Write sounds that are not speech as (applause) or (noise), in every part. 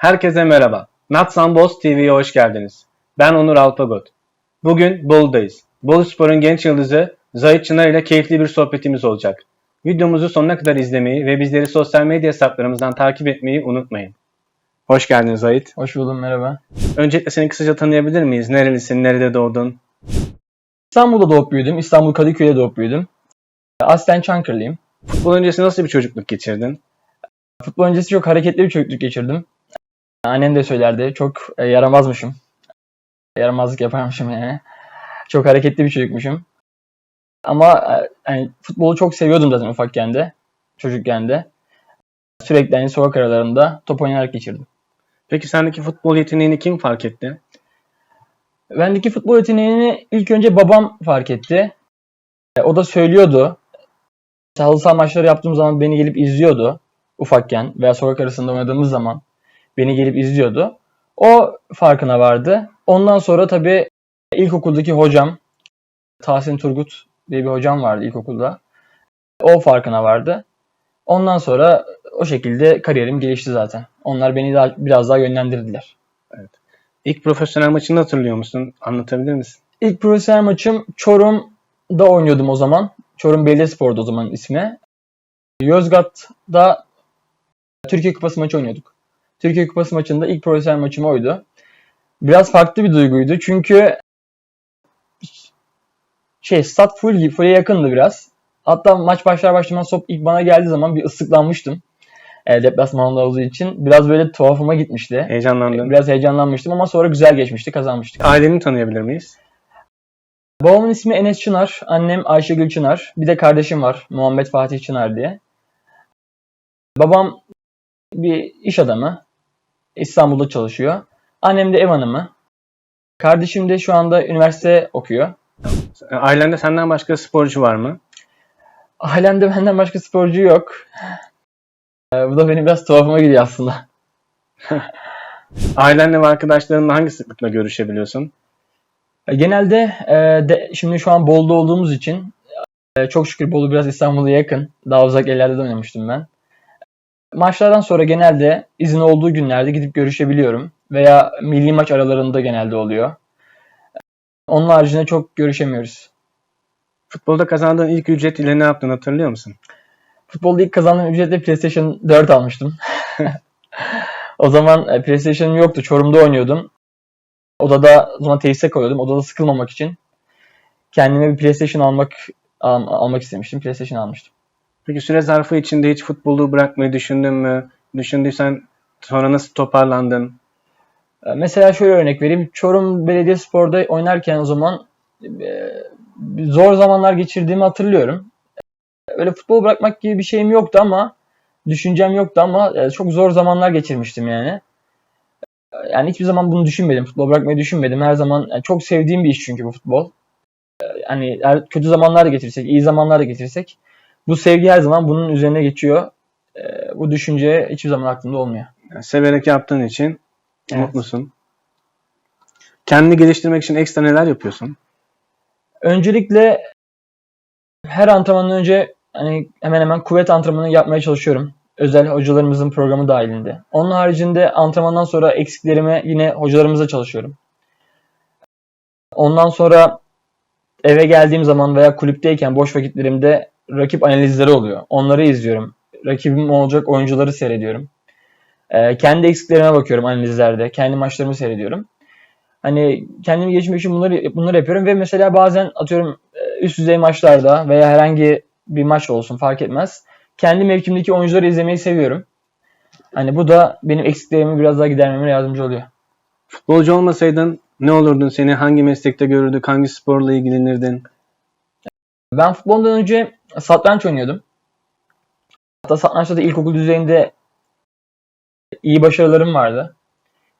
Herkese merhaba. Nuts and Bolts TV'ye hoş geldiniz. Ben Onur Alpagot. Bugün Bolu'dayız. Bolu Spor'un genç yıldızı Zahit Çınar ile keyifli bir sohbetimiz olacak. Videomuzu sonuna kadar izlemeyi ve bizleri sosyal medya hesaplarımızdan takip etmeyi unutmayın. Hoş geldin Zahit. Hoş buldum merhaba. Öncelikle seni kısaca tanıyabilir miyiz? Nerelisin, nerede doğdun? İstanbul'da doğup büyüdüm. İstanbul Kadıköy'de doğup büyüdüm. Aslen Çankırılıyım. Futbol öncesi nasıl bir çocukluk geçirdin? Futbol öncesi çok hareketli bir çocukluk geçirdim. Annem de söylerdi. Çok e, yaramazmışım. Yaramazlık yaparmışım yani. Çok hareketli bir çocukmuşum. Ama e, yani futbolu çok seviyordum zaten ufakken de. Çocukken de. Sürekli hani sokak aralarında top oynayarak geçirdim. Peki sendeki futbol yeteneğini kim fark etti? Bendeki futbol yeteneğini ilk önce babam fark etti. E, O da söylüyordu. Halı saha maçları yaptığım zaman beni gelip izliyordu. Ufakken veya sokak arasında oynadığımız zaman beni gelip izliyordu. O farkına vardı. Ondan sonra tabii ilkokuldaki hocam Tahsin Turgut diye bir hocam vardı ilkokulda. O farkına vardı. Ondan sonra o şekilde kariyerim gelişti zaten. Onlar beni daha, biraz daha yönlendirdiler. İlk profesyonel maçını hatırlıyor musun? Anlatabilir misin? İlk profesyonel maçım Çorum'da oynuyordum o zaman. Çorum Belediyespor'da o zaman ismi. Yozgat'ta Türkiye Kupası maçı oynuyorduk. Türkiye Kupası maçında ilk profesyonel maçım oydu. Biraz farklı bir duyguydu çünkü şey stat full gibi, full'e yakındı biraz. Hatta maç başlar başlamaz top ilk bana geldiği zaman bir ıslıklanmıştım. E, deplasmanda olduğu için. Biraz böyle tuhafıma gitmişti. Heyecanlandın. Biraz heyecanlanmıştım ama sonra güzel geçmişti, kazanmıştık. Aileni tanıyabilir miyiz? Babamın ismi Enes Çınar, annem Ayşegül Çınar. Bir de kardeşim var Muhammed Fatih Çınar diye. Babam bir iş adamı. İstanbul'da çalışıyor. Annem de ev hanımı. Kardeşim de şu anda üniversite okuyor. Ailende senden başka sporcu var mı? Ailemde benden başka sporcu yok. Ee, Bu da benim biraz tuhafıma gidiyor aslında. (laughs) Ailenle ve arkadaşlarınla hangi sıklıkla görüşebiliyorsun? E, Genelde e, de, şimdi şu an Bolu'da olduğumuz için e, çok şükür Bolu biraz İstanbul'a yakın. Daha uzak yerlerde de oynamıştım ben. Maçlardan sonra genelde izin olduğu günlerde gidip görüşebiliyorum. Veya milli maç aralarında genelde oluyor. Onun haricinde çok görüşemiyoruz. Futbolda kazandığın ilk ücret ile ne yaptın hatırlıyor musun? Futbolda ilk kazandığım ücretle PlayStation 4 almıştım. (laughs) o zaman e, PlayStation'ım yoktu. Çorum'da oynuyordum. Odada o zaman tesise koyuyordum. Odada sıkılmamak için kendime bir PlayStation almak al- almak istemiştim. PlayStation almıştım. Peki süre zarfı içinde hiç futbolu bırakmayı düşündün mü? Düşündüysen sonra nasıl toparlandın? E, Mesela şöyle örnek vereyim. Çorum Belediyespor'da oynarken o zaman e, zor zamanlar geçirdiğimi hatırlıyorum. Öyle futbol bırakmak gibi bir şeyim yoktu ama düşüncem yoktu ama e, çok zor zamanlar geçirmiştim yani. E, Yani hiçbir zaman bunu düşünmedim. Futbol bırakmayı düşünmedim. Her zaman yani çok sevdiğim bir iş çünkü bu futbol. Eğer kötü zamanlar da getirirsek, iyi zamanlar da getirirsek bu sevgi her zaman bunun üzerine geçiyor. E, Bu düşünce hiçbir zaman aklımda olmuyor. Yani severek yaptığın için Evet. mutlusun. Kendini geliştirmek için ekstra neler yapıyorsun? Öncelikle her antrenmandan önce hani hemen hemen kuvvet antrenmanı yapmaya çalışıyorum. Özel hocalarımızın programı dahilinde. Onun haricinde antrenmandan sonra eksiklerime yine hocalarımızla çalışıyorum. Ondan sonra eve geldiğim zaman veya kulüpteyken boş vakitlerimde rakip analizleri oluyor. Onları izliyorum. Rakibim olacak oyuncuları seyrediyorum. Ee, kendi eksiklerime bakıyorum analizlerde. Kendi maçlarımı seyrediyorum. Hani kendimi geliştirmek için bunları bunları yapıyorum ve mesela bazen atıyorum e, üst düzey maçlarda veya herhangi bir maç olsun fark etmez. Kendi mevkimdeki oyuncuları izlemeyi seviyorum. Hani bu da benim eksiklerimi biraz daha gidermeme yardımcı oluyor. Futbolcu olmasaydın ne olurdun? Seni hangi meslekte görürdük? Hangi sporla ilgilenirdin? Ben futboldan önce satranç oynuyordum. Hatta satrançta da ilkokul düzeyinde iyi başarılarım vardı.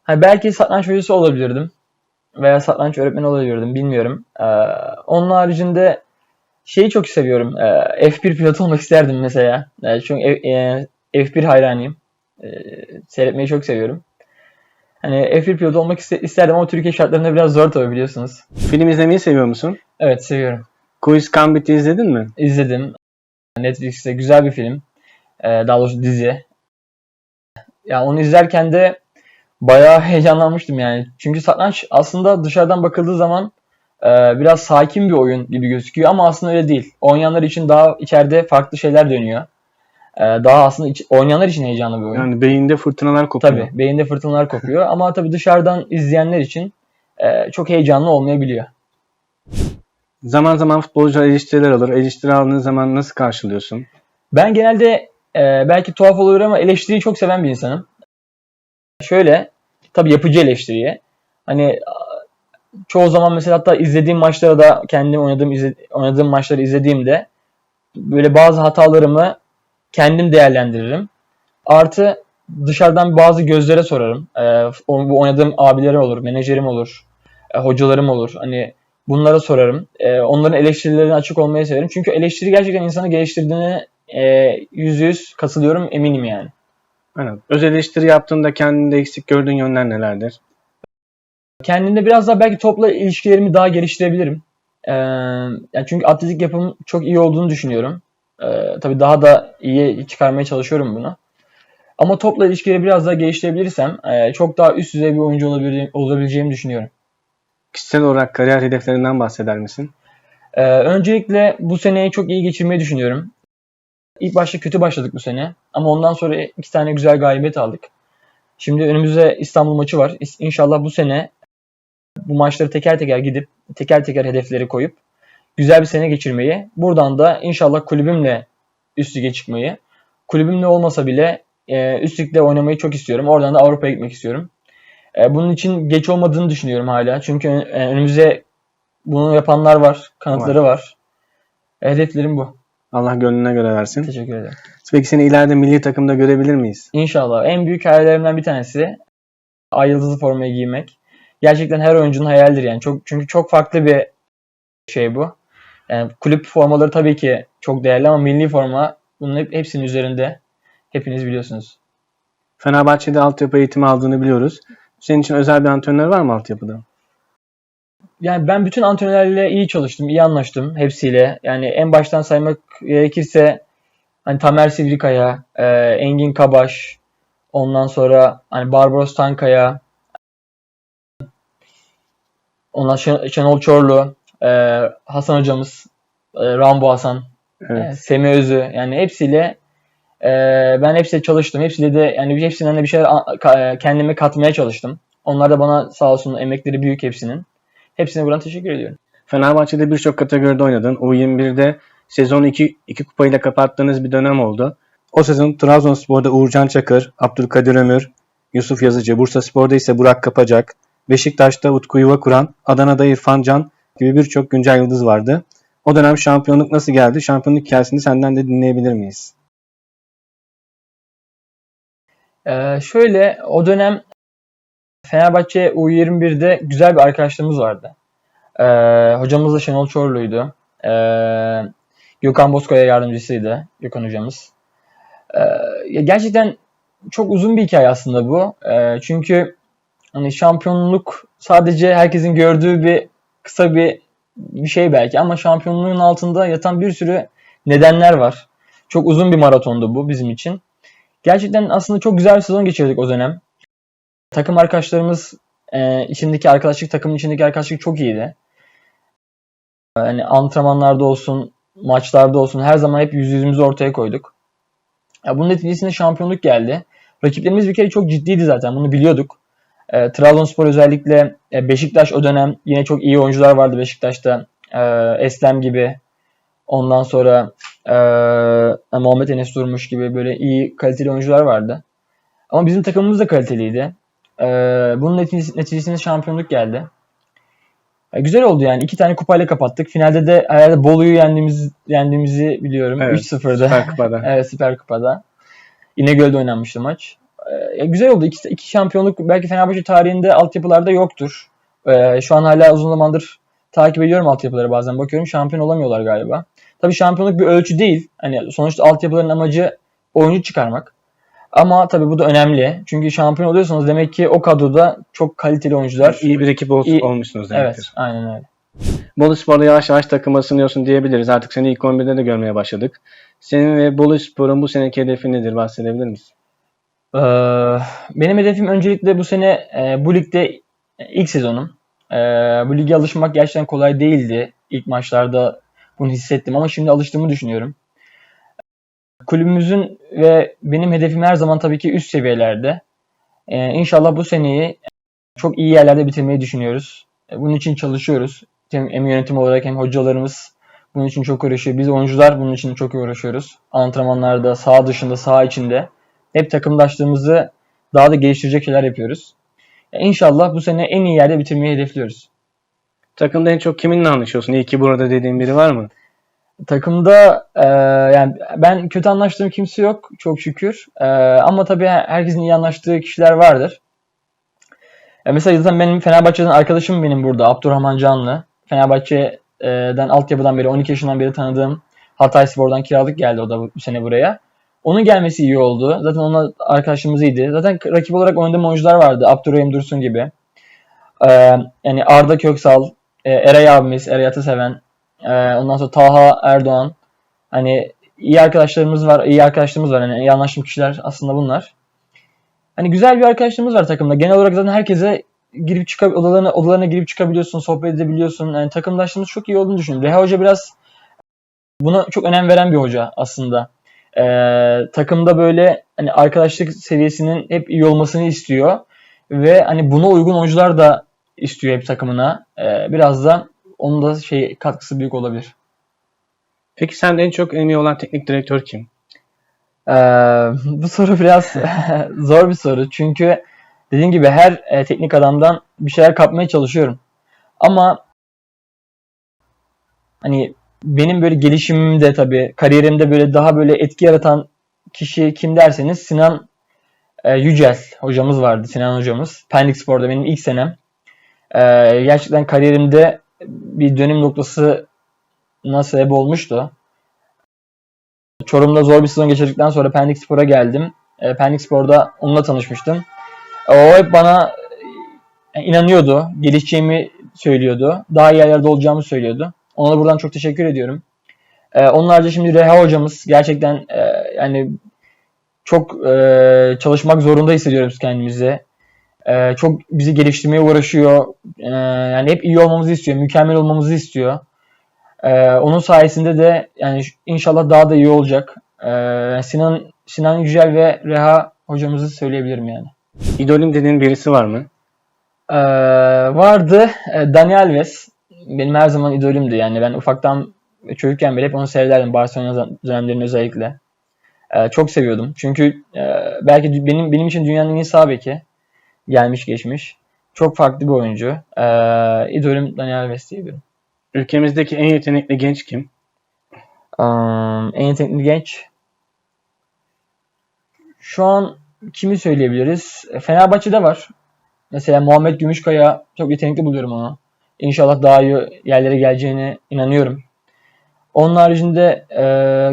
Hani belki satranç hocası olabilirdim. Veya satranç öğretmeni olabilirdim bilmiyorum. Ee, onun haricinde şeyi çok seviyorum. Ee, F1 pilotu olmak isterdim mesela. Ee, çünkü e, F1 hayranıyım. Ee, seyretmeyi çok seviyorum. Hani F1 pilotu olmak iste- isterdim ama Türkiye şartlarında biraz zor tabii biliyorsunuz. Film izlemeyi seviyor musun? Evet seviyorum. Quiz Gambit'i izledin mi? İzledim. Netflix'te güzel bir film. Ee, daha doğrusu dizi. Ya onu izlerken de bayağı (laughs) heyecanlanmıştım yani. Çünkü satranç aslında dışarıdan bakıldığı zaman e, biraz sakin bir oyun gibi gözüküyor ama aslında öyle değil. Oynayanlar için daha içeride farklı şeyler dönüyor. E, daha aslında iç- oynayanlar için heyecanlı bir oyun. Yani beyinde fırtınalar kopuyor. Tabii beyinde fırtınalar kopuyor ama tabii dışarıdan izleyenler için e, çok heyecanlı olmayabiliyor. Zaman zaman futbolcular eleştiriler alır. Eleştiri aldığın zaman nasıl karşılıyorsun? Ben genelde e, belki tuhaf olur ama eleştiriyi çok seven bir insanım. Şöyle, tabii yapıcı eleştiriyi. Hani çoğu zaman mesela hatta izlediğim maçlara da kendim oynadığım izle- oynadığım maçları izlediğimde böyle bazı hatalarımı kendim değerlendiririm. Artı dışarıdan bazı gözlere sorarım. E, bu oynadığım abilerim olur, menajerim olur, e, hocalarım olur. Hani bunlara sorarım. E, onların eleştirilerine açık olmayı severim. Çünkü eleştiri gerçekten insanı geliştirdiğine e, yüzde yüz katılıyorum eminim yani. Aynen. Öz eleştiri yaptığında kendinde eksik gördüğün yönler nelerdir? Kendimde biraz daha belki topla ilişkilerimi daha geliştirebilirim. Ee, yani çünkü atletik yapım çok iyi olduğunu düşünüyorum. Ee, tabii daha da iyi çıkarmaya çalışıyorum bunu. Ama topla ilişkileri biraz daha geliştirebilirsem e, çok daha üst düzey bir oyuncu olabileceğim, olabileceğimi düşünüyorum. Kişisel olarak kariyer hedeflerinden bahseder misin? Ee, öncelikle bu seneyi çok iyi geçirmeyi düşünüyorum. İlk başta kötü başladık bu sene. Ama ondan sonra iki tane güzel galibiyet aldık. Şimdi önümüzde İstanbul maçı var. İnşallah bu sene bu maçları teker teker gidip teker teker hedefleri koyup güzel bir sene geçirmeyi. Buradan da inşallah kulübümle üst lige çıkmayı. Kulübümle olmasa bile e, üst ligde oynamayı çok istiyorum. Oradan da Avrupa'ya gitmek istiyorum. E, bunun için geç olmadığını düşünüyorum hala. Çünkü e, önümüze bunu yapanlar var, kanıtları var. Hedeflerim bu. Allah gönlüne göre versin. Teşekkür ederim. Peki seni ileride milli takımda görebilir miyiz? İnşallah. En büyük hayallerimden bir tanesi ay yıldızlı formayı giymek. Gerçekten her oyuncunun hayaldir yani. Çok çünkü çok farklı bir şey bu. Yani kulüp formaları tabii ki çok değerli ama milli forma bunun hep, hepsinin üzerinde. Hepiniz biliyorsunuz. Fenerbahçe'de altyapı eğitimi aldığını biliyoruz. Senin için özel bir antrenör var mı altyapıda? Yani ben bütün antrenörlerle iyi çalıştım, iyi anlaştım hepsiyle. Yani en baştan saymak gerekirse hani Tamer Sivrikaya, e, Engin Kabaş, ondan sonra hani Barbaros Tankaya, ondan Şen- Şenol Çorlu, e, Hasan hocamız, e, Rambo Hasan, Evet. e, Semih Özü yani hepsiyle e, ben hepsiyle çalıştım. Hepsiyle de yani hepsinden de bir şeyler ka- kendime katmaya çalıştım. Onlar da bana sağ olsun emekleri büyük hepsinin. Hepsine buradan teşekkür ediyorum. Fenerbahçe'de birçok kategoride oynadın. U21'de sezonu 2 iki kupayla kapattığınız bir dönem oldu. O sezon Trabzonspor'da Uğurcan Çakır, Abdülkadir Ömür, Yusuf Yazıcı, Bursa Spor'da ise Burak Kapacak, Beşiktaş'ta Utku Yuva Kuran, Adana'da İrfan Can gibi birçok güncel yıldız vardı. O dönem şampiyonluk nasıl geldi? Şampiyonluk hikayesini senden de dinleyebilir miyiz? Ee, şöyle o dönem Fenerbahçe U21'de güzel bir arkadaşlığımız vardı. Ee, hocamız da Şenol Çorlu'ydu. Ee, Gökhan Bozkaya yardımcısıydı. Gökhan hocamız. Ee, gerçekten çok uzun bir hikaye aslında bu. Ee, çünkü hani şampiyonluk sadece herkesin gördüğü bir kısa bir bir şey belki ama şampiyonluğun altında yatan bir sürü nedenler var. Çok uzun bir maratondu bu bizim için. Gerçekten aslında çok güzel bir sezon geçirdik o dönem. Takım arkadaşlarımız e, içindeki arkadaşlık, takımın içindeki arkadaşlık çok iyiydi. Yani antrenmanlarda olsun, maçlarda olsun her zaman hep yüz yüzümüzü ortaya koyduk. Ya bunun neticesinde şampiyonluk geldi. Rakiplerimiz bir kere çok ciddiydi zaten. Bunu biliyorduk. E, Trabzonspor özellikle e, Beşiktaş o dönem yine çok iyi oyuncular vardı Beşiktaş'ta. E, Eslem gibi. Ondan sonra e, Muhammed Enes Durmuş gibi böyle iyi kaliteli oyuncular vardı. Ama bizim takımımız da kaliteliydi. E, bunun neticesi- neticesinde şampiyonluk geldi. E, güzel oldu yani. İki tane kupayla kapattık. Finalde de herhalde Bolu'yu yendiğimiz, yendiğimizi biliyorum. Evet, 3-0'da. Süper Kupa'da. (laughs) Evet Süper Kupa'da. İnegöl'de oynanmıştı maç. Ee, güzel oldu. İki, iki şampiyonluk belki Fenerbahçe tarihinde altyapılarda yoktur. Ee, şu an hala uzun zamandır takip ediyorum altyapıları bazen bakıyorum. Şampiyon olamıyorlar galiba. Tabii şampiyonluk bir ölçü değil. Hani sonuçta altyapıların amacı oyuncu çıkarmak. Ama tabii bu da önemli. Çünkü şampiyon oluyorsanız demek ki o kadroda çok kaliteli oyuncular. İyi bir ekip ol- İyi- olmuşsunuz Evet, demektir. aynen öyle. Bolu Spor'da yavaş yavaş takıma ısınıyorsun diyebiliriz. Artık seni ilk 11'de de görmeye başladık. Senin ve Bolu Spor'un bu seneki hedefi nedir? Bahsedebilir misin? Ee, benim hedefim öncelikle bu sene e, bu ligde ilk sezonum. Ee, bu lige alışmak gerçekten kolay değildi. İlk maçlarda bunu hissettim ama şimdi alıştığımı düşünüyorum. Kulübümüzün ve benim hedefim her zaman tabii ki üst seviyelerde. Ee, inşallah bu seneyi çok iyi yerlerde bitirmeyi düşünüyoruz. Ee, Bunun için çalışıyoruz. Hem, yönetim olarak hem hocalarımız bunun için çok uğraşıyor. Biz oyuncular bunun için çok uğraşıyoruz. Antrenmanlarda, saha dışında, saha içinde hep takımdaşlığımızı daha da geliştirecek şeyler yapıyoruz. Ya İnşallah bu sene en iyi yerde bitirmeyi hedefliyoruz. Takımda en çok kiminle anlaşıyorsun? İyi ki burada dediğin biri var mı? Takımda e, yani ben kötü anlaştığım kimse yok çok şükür. E, ama tabii herkesin iyi anlaştığı kişiler vardır. E, mesela zaten benim Fenerbahçe'den arkadaşım benim burada Abdurrahman Canlı. Fenerbahçe'den altyapıdan beri 12 yaşından beri tanıdığım Hatay Spor'dan kiralık geldi o da bu sene buraya. Onun gelmesi iyi oldu. Zaten onunla arkadaşımız iyiydi. Zaten rakip olarak oynadığım oyuncular vardı. Abdurrahim Dursun gibi. E, yani Arda Köksal, e, Eray abimiz, Eray Ataseven, ee, ondan sonra Taha Erdoğan. Hani iyi arkadaşlarımız var, iyi arkadaşlarımız var. Yani iyi anlaştığım kişiler aslında bunlar. Hani güzel bir arkadaşlığımız var takımda. Genel olarak zaten herkese girip çıkab odalarına odalarına girip çıkabiliyorsun, sohbet edebiliyorsun. Yani takımdaşlığımız çok iyi olduğunu düşünüyorum. Reha Hoca biraz buna çok önem veren bir hoca aslında. Ee, takımda böyle hani arkadaşlık seviyesinin hep iyi olmasını istiyor ve hani buna uygun oyuncular da istiyor hep takımına. Ee, biraz da onun da şey katkısı büyük olabilir. Peki sende en çok emeği olan teknik direktör kim? Ee, bu soru biraz (laughs) zor bir soru. Çünkü dediğim gibi her e, teknik adamdan bir şeyler kapmaya çalışıyorum. Ama hani benim böyle gelişimimde tabii kariyerimde böyle daha böyle etki yaratan kişi kim derseniz Sinan e, Yücel hocamız vardı. Sinan hocamız. Pendik Spor'da benim ilk senem. E, gerçekten kariyerimde bir dönüm noktasına sebep olmuştu. Çorum'da zor bir sezon geçirdikten sonra Pendik Spor'a geldim. E, Pendik Spor'da onunla tanışmıştım. E, o hep bana e, inanıyordu. Gelişeceğimi söylüyordu. Daha iyi yerlerde olacağımı söylüyordu. Ona da buradan çok teşekkür ediyorum. E, onun şimdi Reha hocamız gerçekten e, yani çok e, çalışmak zorunda hissediyoruz kendimizi. E, çok bizi geliştirmeye uğraşıyor. E, yani hep iyi olmamızı istiyor, mükemmel olmamızı istiyor. Ee, onun sayesinde de yani inşallah daha da iyi olacak. Ee, Sinan Sinan Yücel ve Reha hocamızı söyleyebilirim yani. İdolüm dediğin birisi var mı? Ee, vardı e, Dani Alves. Benim her zaman idolümdü yani ben ufaktan çocukken beri hep onu seyrederdim Barcelona dönemlerinde özellikle. Ee, çok seviyordum. Çünkü e, belki benim benim için dünyanın en iyi sağ beki. Gelmiş geçmiş. Çok farklı bir oyuncu. Ee, idolüm Dani Alves diyebilirim. Ülkemizdeki en yetenekli genç kim? Um, en yetenekli genç. Şu an kimi söyleyebiliriz? Fenerbahçe'de var. Mesela Muhammed Gümüşkaya çok yetenekli buluyorum onu. İnşallah daha iyi yerlere geleceğine inanıyorum. Onun haricinde e,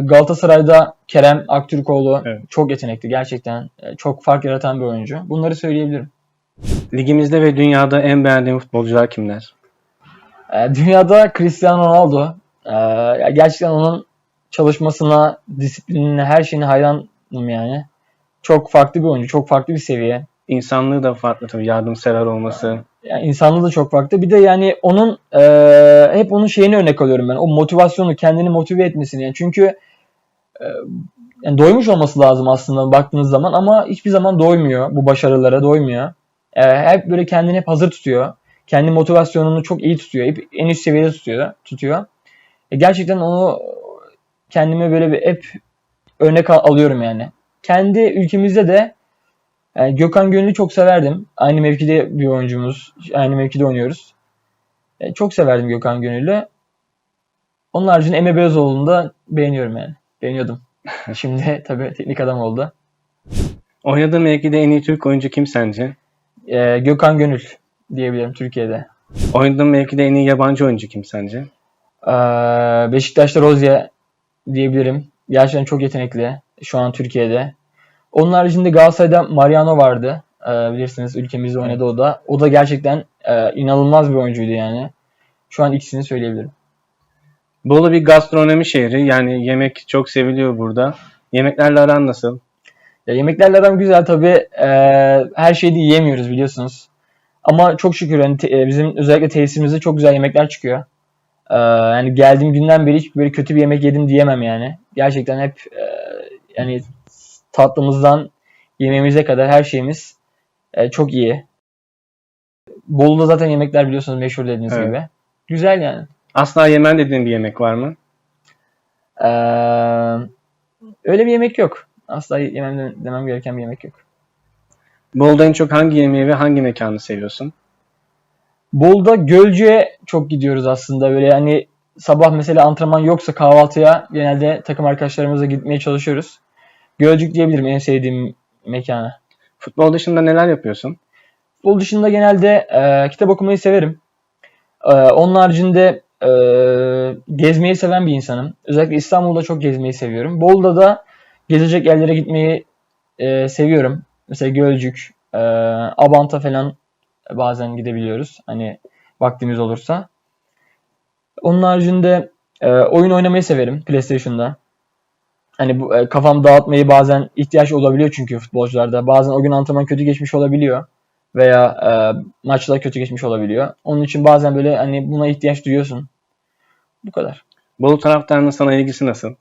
Galatasaray'da Kerem Aktürkoğlu Evet. çok yetenekli gerçekten. E, çok fark yaratan bir oyuncu. Bunları söyleyebilirim. Ligimizde ve dünyada en beğendiğin futbolcular kimler? E, dünyada Cristiano Ronaldo. E, ya gerçekten onun çalışmasına, disiplinine, her şeyine hayranım yani. Çok farklı bir oyuncu, çok farklı bir seviye. İnsanlığı da farklı tabii. Yardımsever olması. Yani insanlığı da çok farklı. Bir de yani onun e, hep onun şeyini örnek alıyorum ben. O motivasyonu, kendini motive etmesini. Yani çünkü e, yani doymuş olması lazım aslında baktığınız zaman ama hiçbir zaman doymuyor bu başarılara, doymuyor. E, hep böyle kendini hep hazır tutuyor. Kendi motivasyonunu çok iyi tutuyor. Hep en üst seviyede tutuyor. tutuyor. E, gerçekten onu kendime böyle bir hep örnek al- alıyorum yani. Kendi ülkemizde de yani Gökhan Gönül'ü çok severdim. Aynı mevkide bir oyuncumuz. Aynı mevkide oynuyoruz. E, çok severdim Gökhan Gönül'ü. Onun haricinde Emre Belözoğlu'nu da beğeniyorum yani. Beğeniyordum. (laughs) Şimdi tabii teknik adam oldu. Oynadığın mevkide en iyi Türk oyuncu kim sence? E, Gökhan Gönül diyebilirim Türkiye'de. Oynadığın mevkide en iyi yabancı oyuncu kim sence? E, Beşiktaş'ta Rozier diyebilirim. Gerçekten çok yetenekli şu an Türkiye'de. Onun haricinde Galatasaray'da Mariano vardı. E, bilirsiniz ülkemizde oynadı o da. O da gerçekten e, inanılmaz bir oyuncuydu yani. Şu an ikisini söyleyebilirim. Bolu bir gastronomi şehri. Yani yemek çok seviliyor burada. Yemeklerle aran nasıl? Ya yemeklerle aram güzel tabii. Ee, her şeyi de yiyemiyoruz biliyorsunuz. Ama çok şükür hani te- e, bizim özellikle tesisimizde çok güzel yemekler çıkıyor. Ee, yani geldiğim günden beri hiç böyle kötü bir yemek yedim diyemem yani. Gerçekten hep e, yani tatlımızdan yemeğimize kadar her şeyimiz e, çok iyi. Bolu'da zaten yemekler biliyorsunuz meşhur dediğiniz Evet. gibi. Güzel yani. Asla yemen dediğin bir yemek var mı? Ee, öyle bir yemek yok. Asla yemem demem gereken bir yemek yok. Bolu'da en çok hangi yemeği ve hangi mekanı seviyorsun? Bolu'da Gölcük'e çok gidiyoruz aslında. Böyle hani sabah mesela antrenman yoksa kahvaltıya genelde takım arkadaşlarımızla gitmeye çalışıyoruz. Gölcük diyebilirim en sevdiğim mekanı. Futbol dışında neler yapıyorsun? Futbol dışında genelde e, kitap okumayı severim. E, onun haricinde e, gezmeyi seven bir insanım. Özellikle İstanbul'da çok gezmeyi seviyorum. Bolu'da da gezecek yerlere gitmeyi e, seviyorum. Mesela Gölcük, e, Abant'a falan bazen gidebiliyoruz. Hani vaktimiz olursa. Onun haricinde e, oyun oynamayı severim PlayStation'da. Hani bu e, kafam dağıtmayı bazen ihtiyaç olabiliyor çünkü futbolcularda. Bazen o gün antrenman kötü geçmiş olabiliyor veya e, maçlar kötü geçmiş olabiliyor. Onun için bazen böyle hani buna ihtiyaç duyuyorsun. Bu kadar. Bolu taraftarının sana ilgisi nasıl?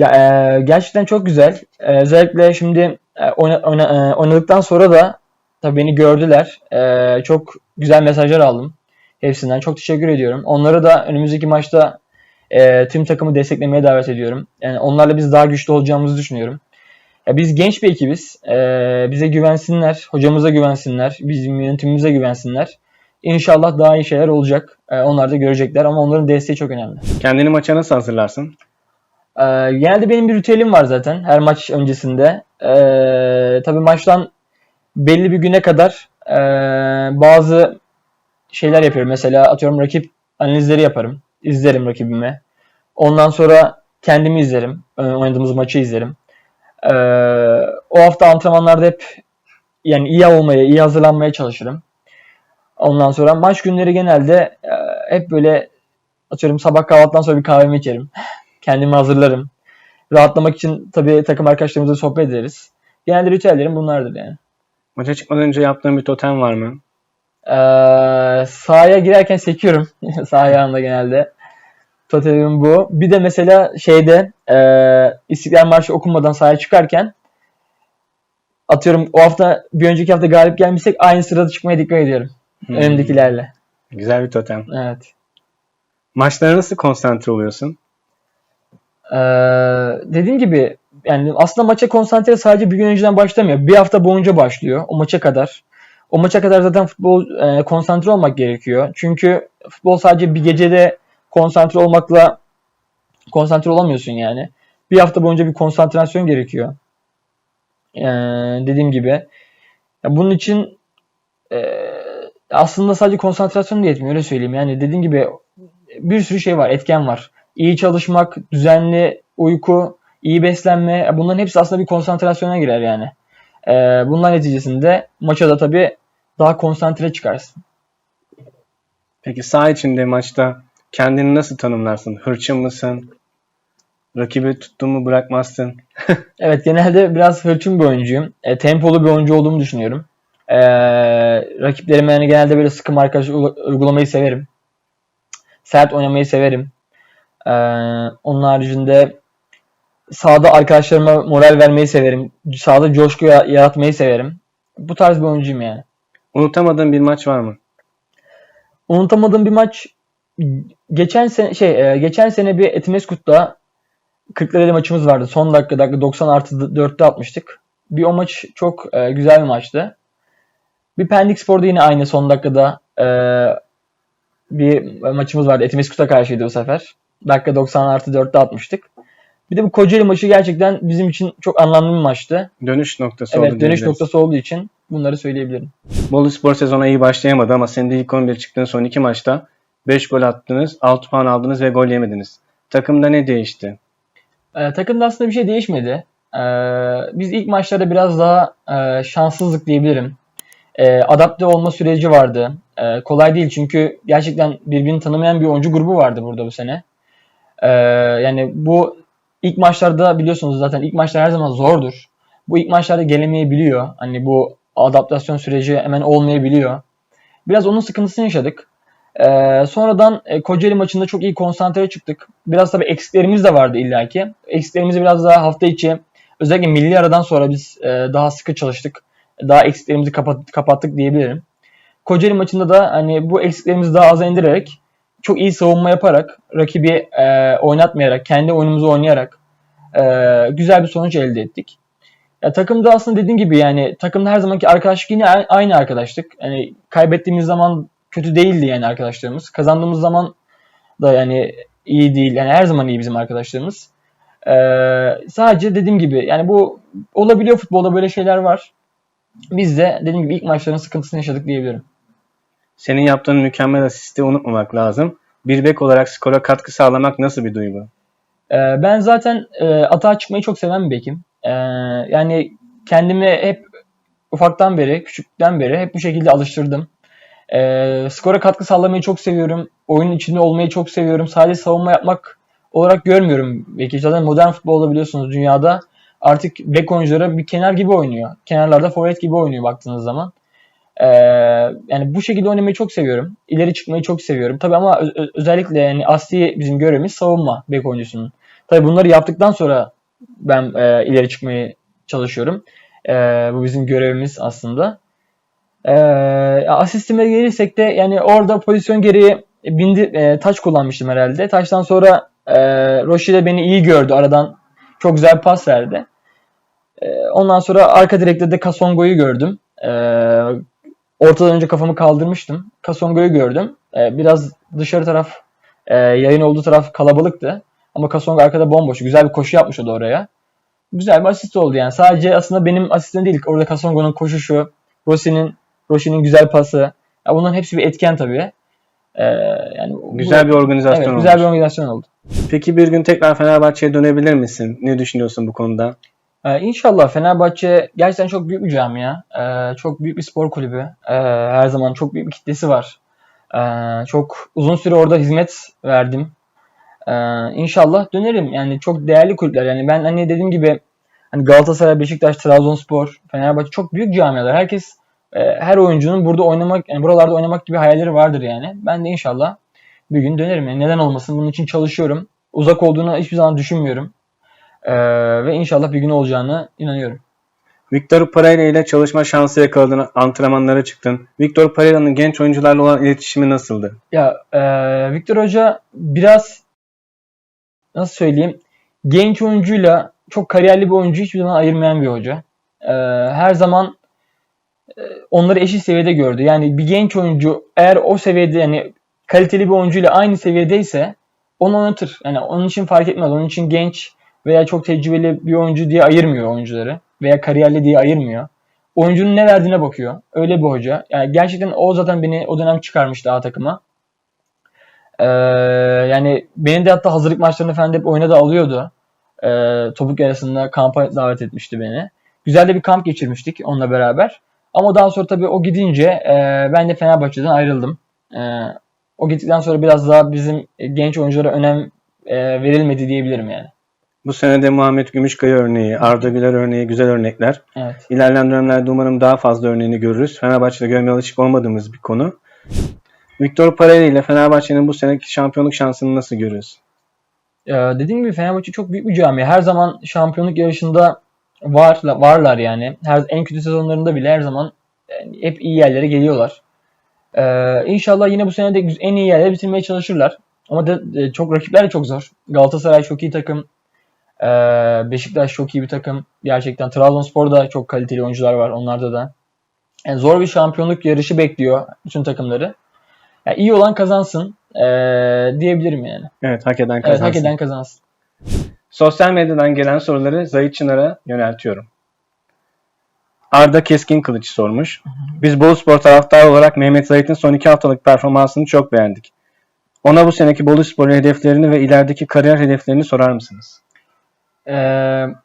E, gerçekten çok güzel. E, özellikle şimdi e, e, oynadıktan sonra da tabii beni gördüler. Çok güzel mesajlar aldım. Hepsinden çok teşekkür ediyorum. Onları da önümüzdeki maçta tüm takımı desteklemeye davet ediyorum. Yani onlarla biz daha güçlü olacağımızı düşünüyorum. Biz genç bir ekibiz. Bize güvensinler, hocamıza güvensinler, bizim yönetimimize güvensinler. İnşallah daha iyi şeyler olacak. E, onlar da görecekler ama onların desteği çok önemli. Kendini maça nasıl hazırlarsın? Ee, genelde benim bir ritüelim var zaten her maç öncesinde. Ee, tabii maçtan belli bir güne kadar ee, bazı şeyler yapıyorum. Mesela atıyorum rakip analizleri yaparım. İzlerim rakibimi. Ondan sonra kendimi izlerim. Oynadığımız maçı izlerim. Ee, o hafta antrenmanlarda hep yani iyi olmaya, iyi hazırlanmaya çalışırım. Ondan sonra maç günleri genelde ee, hep böyle atıyorum sabah kahvaltıdan sonra bir kahvemi içerim. (laughs) Kendimi hazırlarım. Rahatlamak için tabii takım arkadaşlarımızla sohbet ederiz. Genelde ritüellerim bunlardır yani. Maça çıkmadan önce yaptığın bir totem var mı? Ee, sahaya girerken sekiyorum. (laughs) Sağ ayağımda genelde. Totemim bu. Bir de mesela şeyde e, İstiklal Marşı okunmadan sahaya çıkarken atıyorum o hafta bir önceki hafta galip gelmişsek aynı sırada çıkmaya dikkat ediyorum. Hmm. Önümdekilerle. Güzel bir totem. Evet. Maçlara nasıl konsantre oluyorsun? Ee, dediğim gibi yani aslında maça konsantre sadece bir gün önceden başlamıyor. Bir hafta boyunca başlıyor o maça kadar. O maça kadar zaten futbol e, konsantre olmak gerekiyor. Çünkü futbol sadece bir gecede konsantre olmakla konsantre olamıyorsun yani. Bir hafta boyunca bir konsantrasyon gerekiyor. Ee, dediğim gibi. Ya bunun için e, aslında sadece konsantrasyon da yetmiyor öyle söyleyeyim. Yani dediğim gibi bir sürü şey var, etken var. İyi çalışmak, düzenli uyku, iyi beslenme bunların hepsi aslında bir konsantrasyona girer yani. Ee, bunlar neticesinde maça da tabii daha konsantre çıkarsın. Peki saha içinde maçta kendini nasıl tanımlarsın? Hırçın mısın? Rakibi tuttuğumu bırakmazsın. (laughs) Evet genelde biraz hırçın bir oyuncuyum. E, tempolu bir oyuncu olduğumu düşünüyorum. E, rakiplerime yani genelde böyle sıkı markaj uygula- uygulamayı severim. Sert oynamayı severim. E, onun haricinde sahada arkadaşlarıma moral vermeyi severim. Sahada coşku ya- yaratmayı severim. Bu tarz bir oyuncuyum yani. Unutamadığın bir maç var mı? Unutamadığım bir maç geçen sene şey e, geçen sene bir Etimeskut'ta 40'lı maçımız vardı. Son dakika dakika 90 artı 4'te atmıştık. Bir o maç çok e, güzel bir maçtı. Bir Pendik Spor'da yine aynı son dakikada e, bir maçımız vardı. Etimeskut'a karşıydı bu sefer. Dakika 90 artı 4'te atmıştık. Bir de bu Kocaeli maçı gerçekten bizim için çok anlamlı bir maçtı. Dönüş noktası Evet oldu dönüş diyebiliriz. noktası olduğu için bunları söyleyebilirim. Bolu Spor sezona iyi başlayamadı ama senin de ilk 11 çıktığın son iki maçta 5 gol attınız, 6 puan aldınız ve gol yemediniz. Takımda ne değişti? Ee, takımda aslında bir şey değişmedi. Ee, biz ilk maçlarda biraz daha e, şanssızlık diyebilirim. Ee, adapte olma süreci vardı. Ee, kolay değil çünkü gerçekten birbirini tanımayan bir oyuncu grubu vardı burada bu sene. Ee, yani bu ilk maçlarda biliyorsunuz zaten ilk maçlar her zaman zordur. bu ilk maçlarda gelemeyebiliyor. Hani bu adaptasyon süreci hemen olmayabiliyor. Biraz onun sıkıntısını yaşadık. Ee, sonradan e, Kocaeli maçında çok iyi konsantre çıktık. Biraz tabii eksiklerimiz de vardı illaki. Eksiklerimizi biraz daha hafta içi özellikle milli aradan sonra biz e, daha sıkı çalıştık. Daha eksiklerimizi kapat, kapattık diyebilirim. Kocaeli maçında da hani bu eksiklerimizi daha aza indirerek çok iyi savunma yaparak, rakibi e, oynatmayarak, kendi oyunumuzu oynayarak e, güzel bir sonuç elde ettik. Ya takımda aslında dediğim gibi yani takımda her zamanki arkadaşlık yine aynı arkadaşlık. Yani kaybettiğimiz zaman kötü değildi yani arkadaşlarımız. Kazandığımız zaman da yani iyi değil. Yani her zaman iyi bizim arkadaşlarımız. Ee, sadece dediğim gibi yani bu olabiliyor futbolda böyle şeyler var. Biz de dediğim gibi ilk maçların sıkıntısını yaşadık diyebilirim. Senin yaptığın mükemmel asisti unutmamak lazım. Bir bek olarak skora katkı sağlamak nasıl bir duygu? Ee, ben zaten e, atağa çıkmayı çok seven bir bekim. Ee, yani kendimi hep ufaktan beri, küçükten beri hep bu şekilde alıştırdım. Ee, skora katkı sağlamayı çok seviyorum. Oyunun içinde olmayı çok seviyorum. Sadece savunma yapmak olarak görmüyorum. Belki zaten modern futbolda biliyorsunuz dünyada artık bek oyuncuları bir kenar gibi oynuyor. Kenarlarda forvet gibi oynuyor baktığınız zaman. Ee, yani bu şekilde oynamayı çok seviyorum. İleri çıkmayı çok seviyorum. Tabii ama özellikle yani asli bizim görevimiz savunma bek oyuncusunun. Tabii bunları yaptıktan sonra ben e, ileri çıkmayı çalışıyorum. E, bu bizim görevimiz aslında. E, asistime gelirsek de yani orada pozisyon gereği bindi, e, taç kullanmıştım herhalde. Taçtan sonra e, Roşi de beni iyi gördü. Aradan çok güzel pas verdi. E, ondan sonra arka direkte de Kasongo'yu gördüm. E, ortadan önce kafamı kaldırmıştım. Kasongo'yu gördüm. E, biraz dışarı taraf e, yayın olduğu taraf kalabalıktı. Ama Kasongo arkada bomboş. Güzel bir koşu yapmış o da oraya. Güzel bir asist oldu yani. Sadece aslında benim asistim değil. Orada Kasongo'nun koşuşu, Rossi'nin Rossi'nin güzel pası. Ya bunların hepsi bir etken tabii. Ee, yani bu- Güzel bir organizasyon evet, olmuş. güzel bir organizasyon oldu. Peki bir gün tekrar Fenerbahçe'ye dönebilir misin? Ne düşünüyorsun bu konuda? Ee, inşallah Fenerbahçe gerçekten çok büyük bir camia. Ee, çok büyük bir spor kulübü. Ee, her zaman çok büyük bir kitlesi var. Ee, çok uzun süre orada hizmet verdim. Ee, inşallah dönerim. Yani çok değerli kulüpler. Yani ben hani dediğim gibi hani Galatasaray, Beşiktaş, Trabzonspor, Fenerbahçe çok büyük camialar. Herkes e, her oyuncunun burada oynamak, yani buralarda oynamak gibi hayalleri vardır yani. Ben de inşallah bir gün dönerim. Yani neden olmasın? Bunun için çalışıyorum. Uzak olduğunu hiçbir zaman düşünmüyorum. Ee, ve inşallah bir gün olacağını inanıyorum. Victor Pereira ile çalışma şansı yakaladın, antrenmanlara çıktın. Victor Pereira'nın genç oyuncularla olan iletişimi nasıldı? Ya e, Victor Hoca biraz nasıl söyleyeyim genç oyuncuyla çok kariyerli bir oyuncu hiçbir zaman ayırmayan bir hoca. E, her zaman e, onları eşit seviyede gördü. Yani bir genç oyuncu eğer o seviyede yani kaliteli bir oyuncuyla aynı seviyedeyse onu oynatır. Yani onun için fark etmez. Onun için genç veya çok tecrübeli bir oyuncu diye ayırmıyor oyuncuları. Veya kariyerli diye ayırmıyor. Oyuncunun ne verdiğine bakıyor. Öyle bir hoca. Yani gerçekten o zaten beni o dönem çıkarmıştı A takıma. Ee, yani beni de hatta hazırlık maçlarını falan hep oyuna da alıyordu. Ee, topuk arasında kampa davet etmişti beni. Güzel de bir kamp geçirmiştik onunla beraber. Ama daha sonra tabii o gidince e, ben de Fenerbahçe'den ayrıldım. E, o gittikten sonra biraz daha bizim genç oyunculara önem e, verilmedi diyebilirim yani. Bu sene de Muhammed Gümüşkaya örneği, Arda Güler örneği güzel örnekler. Evet. İlerleyen dönemlerde umarım daha fazla örneğini görürüz. Fenerbahçe'de görmeye alışık olmadığımız bir konu. Victor Pereira ile Fenerbahçe'nin bu seneki şampiyonluk şansını nasıl görüyorsun? Ee, dediğim gibi Fenerbahçe çok büyük bir camia. Her zaman şampiyonluk yarışında var varlar yani. Her en kötü sezonlarında bile her zaman yani hep iyi yerlere geliyorlar. Ee, inşallah yine bu sene de en iyi yerlere bitirmeye çalışırlar. Ama de, de çok rakipler de çok zor. Galatasaray çok iyi takım. Ee, Beşiktaş çok iyi bir takım. Gerçekten Trabzonspor'da çok kaliteli oyuncular var onlarda da. Yani zor bir şampiyonluk yarışı bekliyor bütün takımları. Yani iyi olan kazansın ee, diyebilirim yani. Evet hak eden Evet kazansın. hak eden kazansın. Sosyal medyadan gelen soruları Zahit Çınar'a yöneltiyorum. Arda Keskin Kılıç sormuş. Biz Bolu Spor taraftarı olarak Mehmet Zahit'in son iki haftalık performansını çok beğendik. Ona bu seneki Bolu Spor'un hedeflerini ve ilerideki kariyer hedeflerini sorar mısınız? Ee,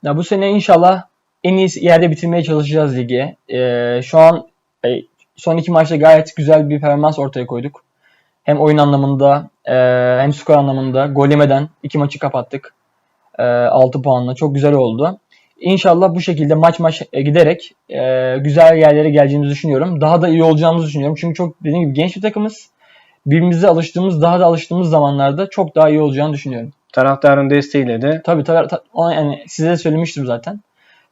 ya bu sene inşallah en iyi yerde bitirmeye çalışacağız ligi. Ee, şu an e, son iki maçta gayet güzel bir performans ortaya koyduk. Hem oyun anlamında e, hem skor anlamında gol yemeden iki maçı kapattık. E, 6 puanla çok güzel oldu. İnşallah bu şekilde maç maç giderek e, güzel yerlere geleceğimizi düşünüyorum. Daha da iyi olacağımızı düşünüyorum. Çünkü çok dediğim gibi genç bir takımız. Birbirimize alıştığımız, daha da alıştığımız zamanlarda çok daha iyi olacağını düşünüyorum. Taraftarın desteğiyle de Tabii tabii ta- yani size de söylemiştim zaten.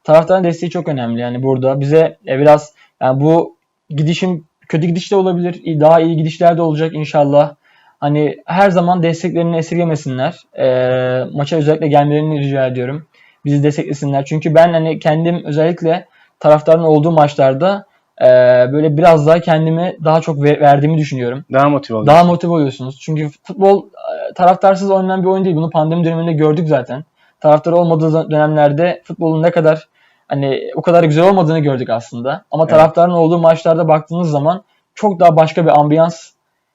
Taraftarın desteği çok önemli yani burada. Bize e, biraz yani bu gidişim kötü gidiş de olabilir. Daha iyi gidişler de olacak inşallah. Hani her zaman desteklerini esirgemesinler. E, maça özellikle gelmelerini rica ediyorum. Bizi desteklesinler. Çünkü ben hani kendim özellikle taraftarın olduğu maçlarda e, böyle biraz daha kendimi daha çok ver- verdiğimi düşünüyorum. daha motive oluyor. Daha motive oluyorsunuz. Çünkü futbol e, taraftarsız oynanan bir oyun değil. Bunu pandemi döneminde gördük zaten. Taraftar olmadığı dönemlerde futbolun ne kadar hani o kadar güzel olmadığını gördük aslında. Ama Evet. taraftarın olduğu maçlarda baktığınız zaman çok daha başka bir ambiyans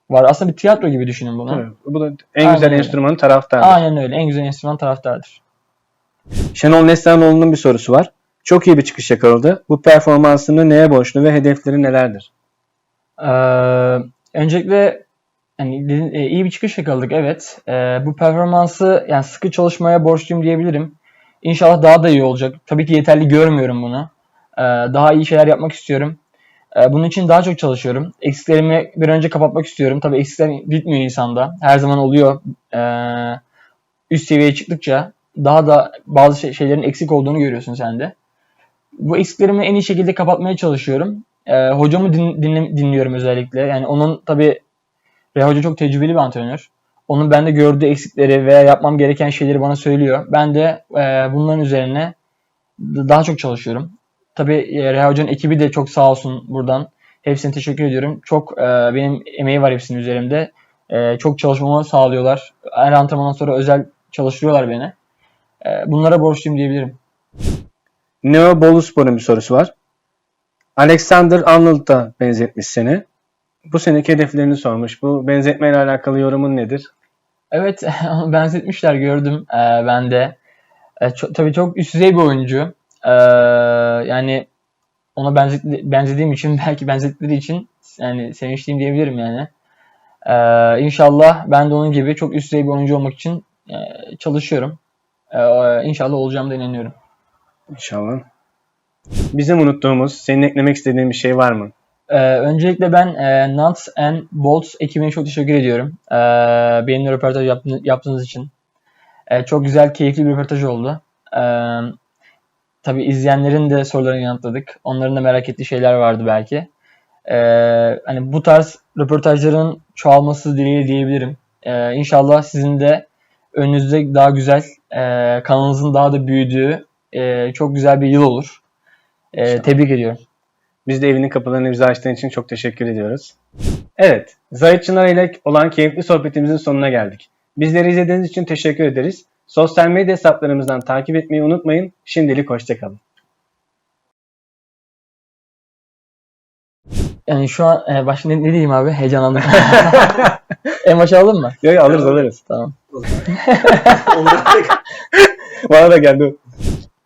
var. Aslında bir tiyatro gibi düşünün bunu. Tabii. Bu da en Aynen güzel öyle. enstrümanı taraftardır. Aynen öyle. En güzel enstrüman taraftardır. Şenol Neslihanoğlu'nun bir sorusu var. Çok iyi bir çıkış yakaladı. Bu performansını neye borçlu ve hedefleri nelerdir? Ee, öncelikle yani e, iyi bir çıkış yakaladık evet. Ee, bu performansı yani sıkı çalışmaya borçluyum diyebilirim. İnşallah daha da iyi olacak. Tabii ki yeterli görmüyorum bunu. Ee, daha iyi şeyler yapmak istiyorum. Ee, bunun için daha çok çalışıyorum. Eksiklerimi bir önce kapatmak istiyorum. Tabii eksikler bitmiyor insanda. Her zaman oluyor. Ee, üst seviyeye çıktıkça daha da bazı şey- şeylerin eksik olduğunu görüyorsun sen de. Bu eksiklerimi en iyi şekilde kapatmaya çalışıyorum. Ee, hocamı din- dinle- dinliyorum özellikle. Yani onun tabii Reha Hoca çok tecrübeli bir antrenör. Onun bende gördüğü eksikleri veya yapmam gereken şeyleri bana söylüyor. Ben de e, bunların üzerine daha çok çalışıyorum. Tabii e, Reha Hoca'nın ekibi de çok sağ olsun buradan. Hepsine teşekkür ediyorum. Çok e, benim emeği var hepsinin üzerimde. E, çok çalışmamı sağlıyorlar. Her antrenmandan sonra özel çalıştırıyorlar beni. E, bunlara borçluyum diyebilirim. Neo Boluspor'un bir sorusu var. Alexander Arnold'a benzetmiş seni. Bu seneki hedeflerini sormuş. Bu benzetmeyle alakalı yorumun nedir? Evet, (laughs) benzetmişler gördüm e, ben de. E, ço- tabii çok üst düzey bir oyuncu. E, yani ona benzet, benzediğim için (laughs) belki benzettikleri için yani sevinçliyim diyebilirim yani. E, inşallah ben de onun gibi çok üst düzey bir oyuncu olmak için e, çalışıyorum. E, inşallah olacağım da inanıyorum. İnşallah. Bizim unuttuğumuz, senin eklemek istediğin bir şey var mı? Ee, öncelikle ben e, Nuts and Bolts ekibine çok teşekkür ediyorum. Ee, benimle röportaj yaptığınız, yaptığınız için. Ee, çok güzel, keyifli bir röportaj oldu. Ee, tabii izleyenlerin de sorularını yanıtladık. Onların da merak ettiği şeyler vardı belki. Ee, hani bu tarz röportajların çoğalması dileğiyle diyebilirim. Ee, inşallah sizin de önünüzde daha güzel, e, kanalınızın daha da büyüdüğü e, çok güzel bir yıl olur. İnşallah. tebrik ediyorum. Biz de evinin kapılarını bize açtığın için çok teşekkür ediyoruz. Evet, Zahit Çınar ile olan keyifli sohbetimizin sonuna geldik. Bizleri izlediğiniz için teşekkür ederiz. Sosyal medya hesaplarımızdan takip etmeyi unutmayın. Şimdilik hoşçakalın. Yani şu an e, başka ne, ne diyeyim abi? Heyecanlandım. (laughs) en başa alalım mı? Yok alırız alırız. Tamam. (laughs) Bana da geldi.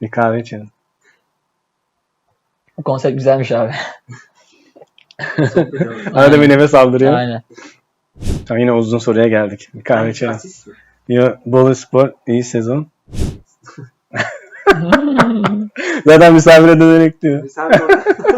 Bir kahve içelim. Bu konsept güzelmiş abi. Arada bir nefes aldırıyor. Aynen. Tamam, yine uzun soruya geldik. Bir kahve içelim. Yo, Bolu Spor iyi sezon. (laughs) Zaten misafire dönerek diyor. Orada